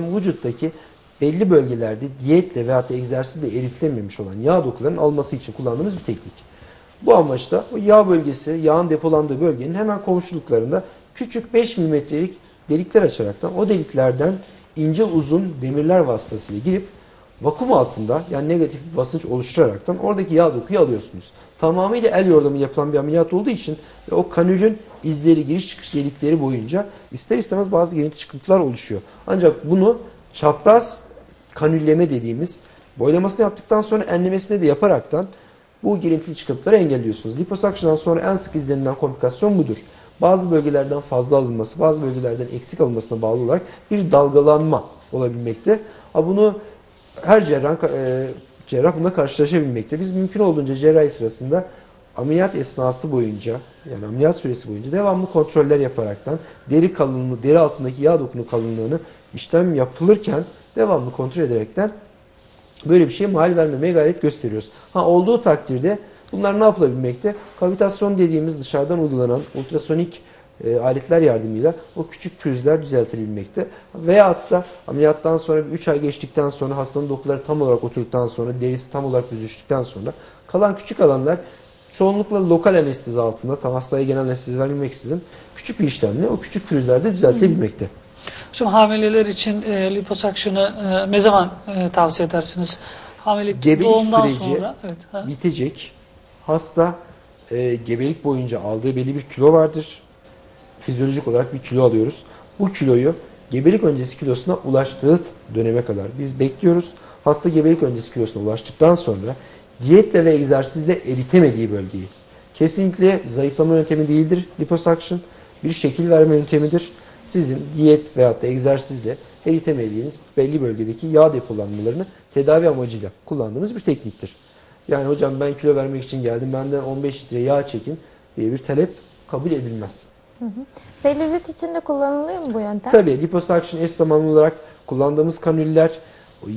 vücuttaki belli bölgelerde diyetle veya da egzersizle eritilememiş olan yağ dokularının alması için kullandığımız bir teknik. Bu amaçla o yağ bölgesi, yağın depolandığı bölgenin hemen komşuluklarında küçük 5 milimetrelik delikler açaraktan o deliklerden ince uzun demirler vasıtasıyla girip vakum altında yani negatif bir basınç oluşturaraktan oradaki yağ dokuyu alıyorsunuz. Tamamıyla el yordamı yapılan bir ameliyat olduğu için o kanülün izleri, giriş çıkış delikleri boyunca ister istemez bazı girinti çıkıntılar oluşuyor. Ancak bunu çapraz kanülleme dediğimiz boylamasını yaptıktan sonra enlemesini de yaparaktan bu girintili çıkıntıları engelliyorsunuz. Liposakşından sonra en sık izlenilen komplikasyon budur. Bazı bölgelerden fazla alınması, bazı bölgelerden eksik alınmasına bağlı olarak bir dalgalanma olabilmekte. Ha bunu her cerrah, e, cerrah bunda karşılaşabilmekte. Biz mümkün olduğunca cerrahi sırasında ameliyat esnası boyunca yani ameliyat süresi boyunca devamlı kontroller yaparaktan deri kalınlığı, deri altındaki yağ dokunu kalınlığını işlem yapılırken devamlı kontrol ederekten böyle bir şeye mal vermemeye gayret gösteriyoruz. Ha olduğu takdirde bunlar ne yapılabilmekte? Kavitasyon dediğimiz dışarıdan uygulanan ultrasonik e, aletler yardımıyla o küçük pürüzler düzeltilebilmekte. Veyahut da ameliyattan sonra 3 ay geçtikten sonra hastanın dokuları tam olarak oturduktan sonra derisi tam olarak büzüştükten sonra kalan küçük alanlar çoğunlukla lokal anestezi altında tam hastaya genel anestezi verilmeksizin küçük bir işlemle o küçük pürüzlerde düzeltilebilmekte. Şimdi hamileler için e, liposuction'ı e, ne zaman e, tavsiye edersiniz? Hamilelik Gebelik doğumdan süreci sonra. Evet. ha. bitecek. Hasta e, gebelik boyunca aldığı belli bir kilo vardır. Fizyolojik olarak bir kilo alıyoruz. Bu kiloyu gebelik öncesi kilosuna ulaştığı döneme kadar biz bekliyoruz. Hasta gebelik öncesi kilosuna ulaştıktan sonra diyetle ve egzersizle eritemediği bölgeyi kesinlikle zayıflama yöntemi değildir liposuction. Bir şekil verme yöntemidir. Sizin diyet veyahut da egzersizle eritemediğiniz belli bölgedeki yağ depolanmalarını tedavi amacıyla kullandığımız bir tekniktir. Yani hocam ben kilo vermek için geldim benden 15 litre yağ çekin diye bir talep kabul edilmez. Selülit için de kullanılıyor mu bu yöntem? Tabii liposuction eş zamanlı olarak kullandığımız kanüller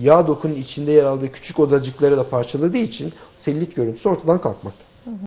yağ dokunun içinde yer aldığı küçük odacıkları da parçaladığı için selülit görüntüsü ortadan kalkmaktadır.